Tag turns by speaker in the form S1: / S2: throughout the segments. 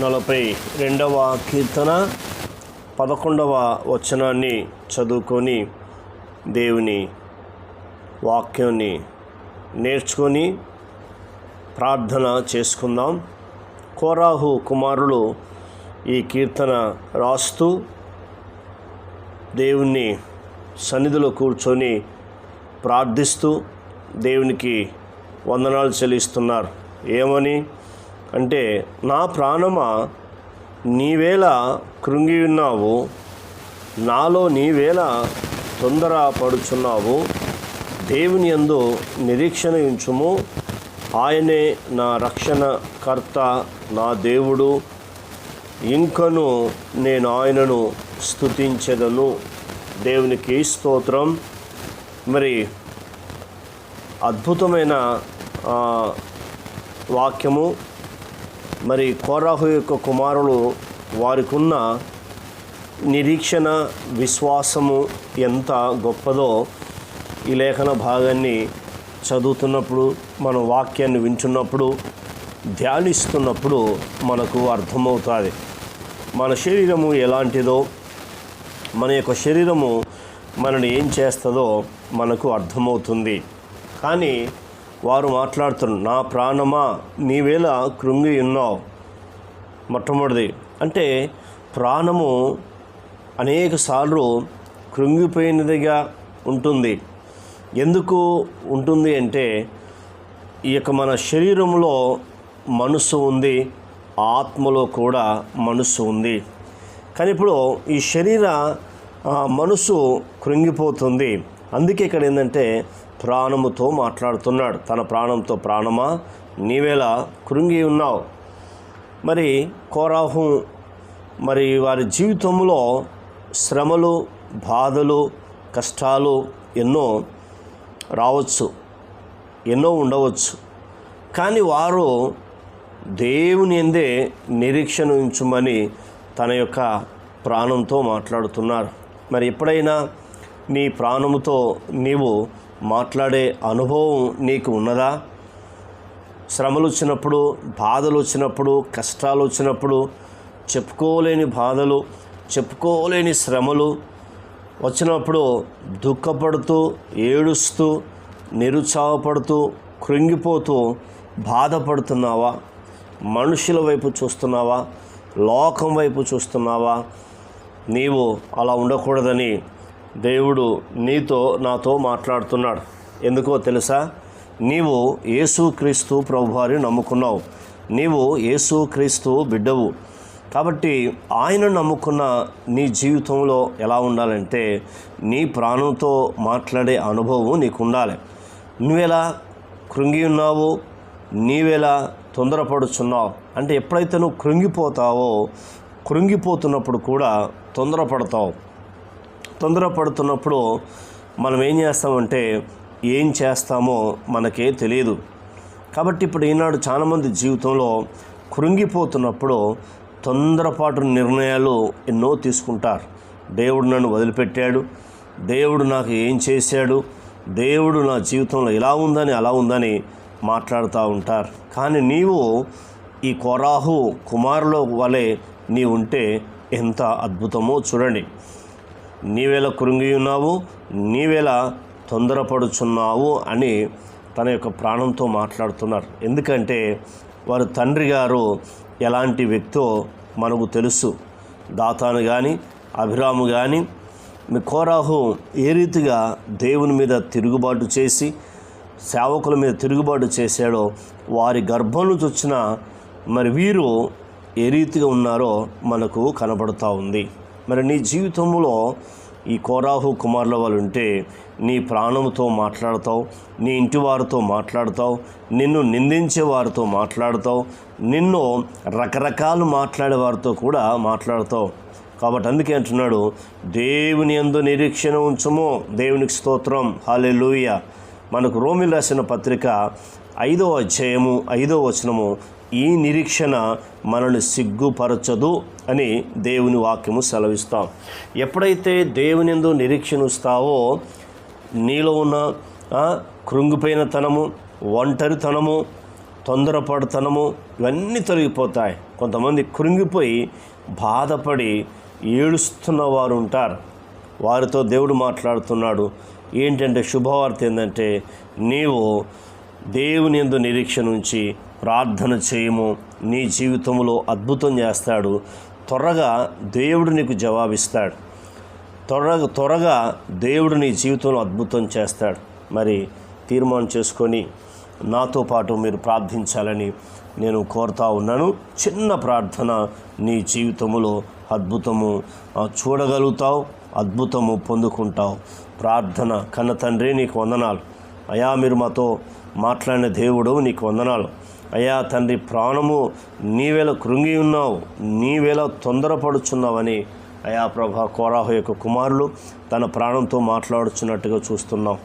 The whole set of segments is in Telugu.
S1: నలభై రెండవ కీర్తన పదకొండవ వచనాన్ని చదువుకొని దేవుని వాక్యాన్ని నేర్చుకొని ప్రార్థన చేసుకుందాం. కోరాహు కుమారులు ఈ కీర్తన రాస్తూ దేవుణ్ణి సన్నిధిలో కూర్చొని ప్రార్థిస్తూ దేవునికి వందనాలు చెల్లిస్తున్నారు. ఏమని? అంటే నా ప్రాణమా నీవేళ కృంగి ఉన్నావు నాలో నీవేళ తొందర పడుచున్నావు దేవుని యందు నిరీక్షణ ఉంచుము ఆయనే నా రక్షణ కర్త నా దేవుడు ఇంకను నేను ఆయనను స్తుతించెదను. దేవునికి స్తోత్రం. మరి అద్భుతమైన వాక్యము. మరి కోరాహు యొక్క కుమారులు వారికున్న నిరీక్షణ విశ్వాసము ఎంత గొప్పదో ఈ లేఖన భాగాన్ని చదువుతున్నప్పుడు మన వాక్యాన్ని వింటున్నప్పుడు ధ్యానిస్తున్నప్పుడు మనకు అర్థమవుతుంది. మన శరీరము ఎలాంటిదో మన యొక్క శరీరము మనని ఏం చేస్తుందో మనకు అర్థమవుతుంది. కానీ వారు మాట్లాడుతున్నారు నా ప్రాణమా? నీవేళ కృంగి ఉన్నావు. మొట్టమొదటిది. అంటే ప్రాణము అనేక సార్లు కృంగిపోయినదిగా ఉంటుంది. ఎందుకు ఉంటుంది అంటే ఈ యొక్క మన శరీరంలో మనస్సు ఉంది ఆత్మలో కూడా మనస్సు ఉంది. కానీ ఇప్పుడు ఈ శరీర మనసు కృంగిపోతుంది. అందుకే ఇక్కడ ఏంటంటే ప్రాణముతో మాట్లాడుతున్నాడు. తన ప్రాణంతో ప్రాణమా? నీవేలా కృంగి ఉన్నావు. మరి కోరాహు మరి వారి జీవితంలో శ్రమలు బాధలు కష్టాలు ఎన్నో రావచ్చు ఎన్నో ఉండవచ్చు. కానీ వారు దేవుని ఎందే నిరీక్షణ ఉంచుమని తన యొక్క ప్రాణంతో మాట్లాడుతున్నారు. మరి ఎప్పుడైనా నీ ప్రాణముతో నీవు మాట్లాడే అనుభవం నీకు ఉన్నదా? శ్రమలు వచ్చినప్పుడు బాధలు వచ్చినప్పుడు కష్టాలు వచ్చినప్పుడు చెప్పుకోలేని బాధలు చెప్పుకోలేని శ్రమలు వచ్చినప్పుడు దుఃఖపడుతూ ఏడుస్తూ నిరుత్సాహపడుతూ కృంగిపోతూ బాధపడుతున్నావా? మనుషుల వైపు చూస్తున్నావా? లోకం వైపు చూస్తున్నావా? నీవు అలా ఉండకూడదని దేవుడు నీతో నాతో మాట్లాడుతున్నాడు. ఎందుకో తెలుసా? నీవు యేసుక్రీస్తు ప్రభువారిని నమ్ముకున్నావు. నీవు యేసుక్రీస్తు బిడ్డవు. కాబట్టి ఆయన నమ్ముకున్న నీ జీవితంలో ఎలా ఉండాలంటే నీ ప్రాణంతో మాట్లాడే అనుభవం నీకు ఉండాలి నువ్వెలా కృంగి ఉన్నావు? నీవెలా తొందరపడుచున్నావు? అంటే ఎప్పుడైతే నువ్వు కృంగిపోతావో కృంగిపోతున్నప్పుడు కూడా తొందరపడతావు. తొందరపడుతున్నప్పుడు మనం ఏం చేస్తామంటే ఏం చేస్తామో మనకే తెలియదు కాబట్టి ఇప్పుడు ఈనాడు చాలామంది జీవితంలో కృంగిపోతున్నప్పుడు తొందరపాటు నిర్ణయాలు ఎన్నో తీసుకుంటారు. దేవుడు నన్ను వదిలిపెట్టాడు. దేవుడు నాకు ఏం చేశాడు? దేవుడు నా జీవితంలో ఇలా ఉందని అలా ఉందని మాట్లాడుతూ ఉంటారు. కానీ నీవు ఈ కొరాహు కుమారులో వలె నీ ఉంటే ఎంత అద్భుతమో చూడండి. నీవేళ కృంగి ఉన్నావు నీవేళ తొందరపడుచున్నావు అని తన యొక్క ప్రాణంతో మాట్లాడుతున్నారు. ఎందుకంటే వారు తండ్రి గారు ఎలాంటి వ్యక్తో మనకు తెలుసు. దాతాను కానీ అభిరాము కానీ మీ కోరాహు ఏ రీతిగా దేవుని మీద తిరుగుబాటు చేసి సేవకుల మీద తిరుగుబాటు చేశాడో వారి గర్భం నుంచి వచ్చిన మరి వీరు ఏ రీతిగా ఉన్నారో మనకు కనబడుతూ ఉంది. మరి నీ జీవితంలో ఈ కోరాహు కుమారుల వాళ్ళు ఉంటే నీ ప్రాణంతో మాట్లాడతావు నీ ఇంటి వారితో మాట్లాడతావు నిన్ను నిందించే వారితో మాట్లాడతావు నిన్ను రకరకాలు మాట్లాడే వారితో కూడా మాట్లాడతావు. కాబట్టి అందుకే అంటున్నాడు దేవుని ఎందు నిరీక్షణ ఉంచము. దేవునికి స్తోత్రం. హాలెలూయ మనకు రోమిల్ రాసిన పత్రిక ఐదో అధ్యాయము ఐదో వచనము ఈ నిరీక్షణ మనల్ని సిగ్గుపరచదు అని దేవుని వాక్యము సెలవిస్తాం. ఎప్పుడైతే దేవుని ఎందు నిరీక్షణ ఉంచుతావో నీలో ఉన్న కృంగిపోయిన తనము ఒంటరితనము తొందరపడతనము ఇవన్నీ తొలగిపోతాయి. కొంతమంది కృంగిపోయి బాధపడి ఏడుస్తున్న వారు ఉంటారు. వారితో దేవుడు మాట్లాడుతున్నాడు. ఏంటంటే శుభవార్త ఏంటంటే నీవు దేవుని ఎందు నిరీక్ష నుంచి ప్రార్థన చేయము. నీ జీవితంలో అద్భుతం చేస్తాడు. త్వరగా దేవుడు నీకు జవాబిస్తాడు. త్వరగా త్వరగా దేవుడు నీ జీవితంలో అద్భుతం చేస్తాడు. మరి తీర్మానం చేసుకొని నాతో పాటు మీరు ప్రార్థించాలని నేను కోరుతా ఉన్నాను. చిన్న ప్రార్థన నీ జీవితంలో అద్భుతము చూడగలుగుతావు అద్భుతము పొందుకుంటావు. ప్రార్థన కన్న తండ్రి నీకు వందనాలు. అయా మీరు మాతో మాట్లాడిన దేవుడు నీకు వందనాలు. అయ్యా తండ్రి ప్రాణము నీవేళ కృంగి ఉన్నావు నీవేళ తొందరపడుచున్నావని అయా ప్రభా కోరాహు యొక్క కుమారులు తన ప్రాణంతో మాట్లాడుచున్నట్టుగా చూస్తున్నాం.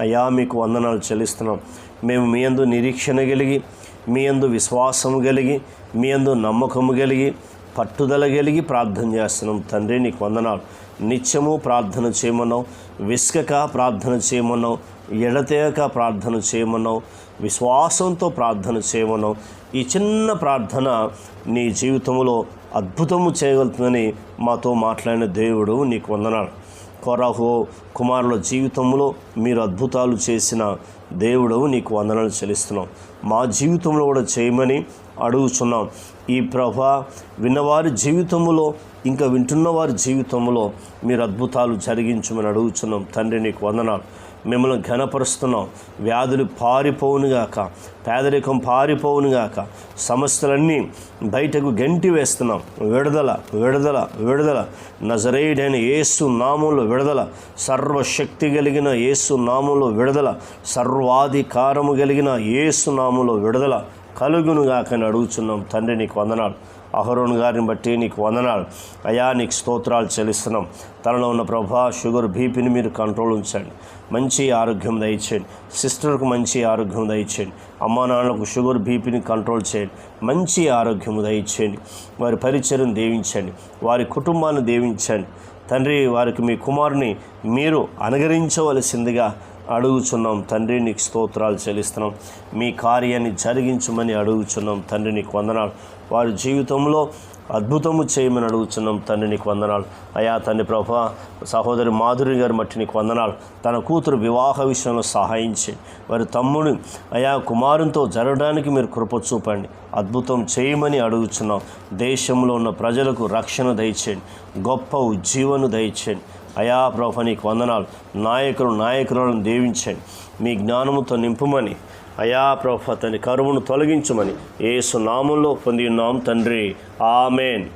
S1: అయ్యా మీకు వందనాలు చెల్లిస్తున్నాం. మేము మీ అందు నిరీక్షణ కలిగి మీ యందు విశ్వాసము కలిగి మీ యందు నమ్మకము కలిగి పట్టుదల కలిగి ప్రార్థన చేస్తున్నాం. తండ్రి నీకు వందనాలు. నిత్యము ప్రార్థన చేయమన్నావు విసుకక ప్రార్థన చేయమన్నావు. ఎడతేయక ప్రార్థన చేయమన్నావు విశ్వాసంతో ప్రార్థన చేయమన్నావు ఈ చిన్న ప్రార్థన నీ జీవితంలో అద్భుతము చేయగలుగుతుందని మాతో మాట్లాడిన దేవుడు నీకు వందనాడు కొరహో కుమారుల జీవితంలో మీరు అద్భుతాలు చేసిన దేవుడు నీకు వందనాలు చెల్లిస్తున్నాం. మా జీవితంలో కూడా చేయమని అడుగుచున్నాం. ఈ ప్రభ విన్నవారి జీవితంలో ఇంకా వింటున్న వారి జీవితంలో మీరు అద్భుతాలు జరిగించమని అడుగుచున్నాం. తండ్రి నీకు వందనాలు. మిమ్మల్ని ఘనపరుస్తున్నాం. వ్యాధులు పారిపోవునుగాక పేదరికం పారిపోవునుగాక సమస్యలన్నీ బయటకు గంటి వేస్తున్నాం. విడుదల విడుదల విడుదల. నజరేయుడైన యేసు నామంలో విడుదల. సర్వశక్తి కలిగిన యేసు నామంలో విడుదల. సర్వాధికారము కలిగిన యేసు నామంలో విడుదల. కలుగునుగాకని అడుగుతున్నాం అడుగుచున్నాం. తండ్రి నీకు వందనాలు. అహరోన్ గారిని బట్టి నీకు వందనాలు. అయా నీకు స్తోత్రాలు చెల్లిస్తున్నాం. తనలో ఉన్న ప్రభా షుగర్ బీపీని మీరు కంట్రోల్ ఉంచండి. మంచి ఆరోగ్యం దయచేయండి. సిస్టర్కు మంచి ఆరోగ్యం దయచేయండి. అమ్మా నాన్నలకు షుగర్ బీపీని కంట్రోల్ చేయండి. మంచి ఆరోగ్యం దయచేయండి. వారి పరిచయం దీవించండి. వారి కుటుంబాన్ని దీవించండి. తండ్రి వారికి మీ కుమారుని మీరు అనుగరించవలసిందిగా అడుగుచున్నాం తండ్రి నీకు స్తోత్రాలు చెల్లిస్తున్నాం. మీ కార్యాన్ని జరిగించమని అడుగుచున్నాం తండ్రి నీకు వందనాలు. వారి జీవితంలో అద్భుతము చేయమని అడుగుచున్నాం తండ్రి నీకు వందనాలు. అయా తండ్రి ప్రభా సహోదరి మాధురి గారి మట్టి నీకు వందనాలు. తన కూతురు వివాహ విషయంలో సహాయించి వారి తమ్ముడు అయా కుమారునితో జరగడానికి మీరు కృప చూపండి. అద్భుతం చేయమని అడుగుచున్నాం. దేశంలో ఉన్న ప్రజలకు రక్షణ దయచేయండి. గొప్ప ఉజ్జీవను దయచేయండి. అయా ప్రభ నీకు వందనాలు. నాయకులు నాయకులను దీవించండి. మీ జ్ఞానముతో నింపుమని. అయా ప్రభ తన కరువును తొలగించమని. ఏసు నామంలో పొంది ఉన్నాం తండ్రి. ఆమెన్.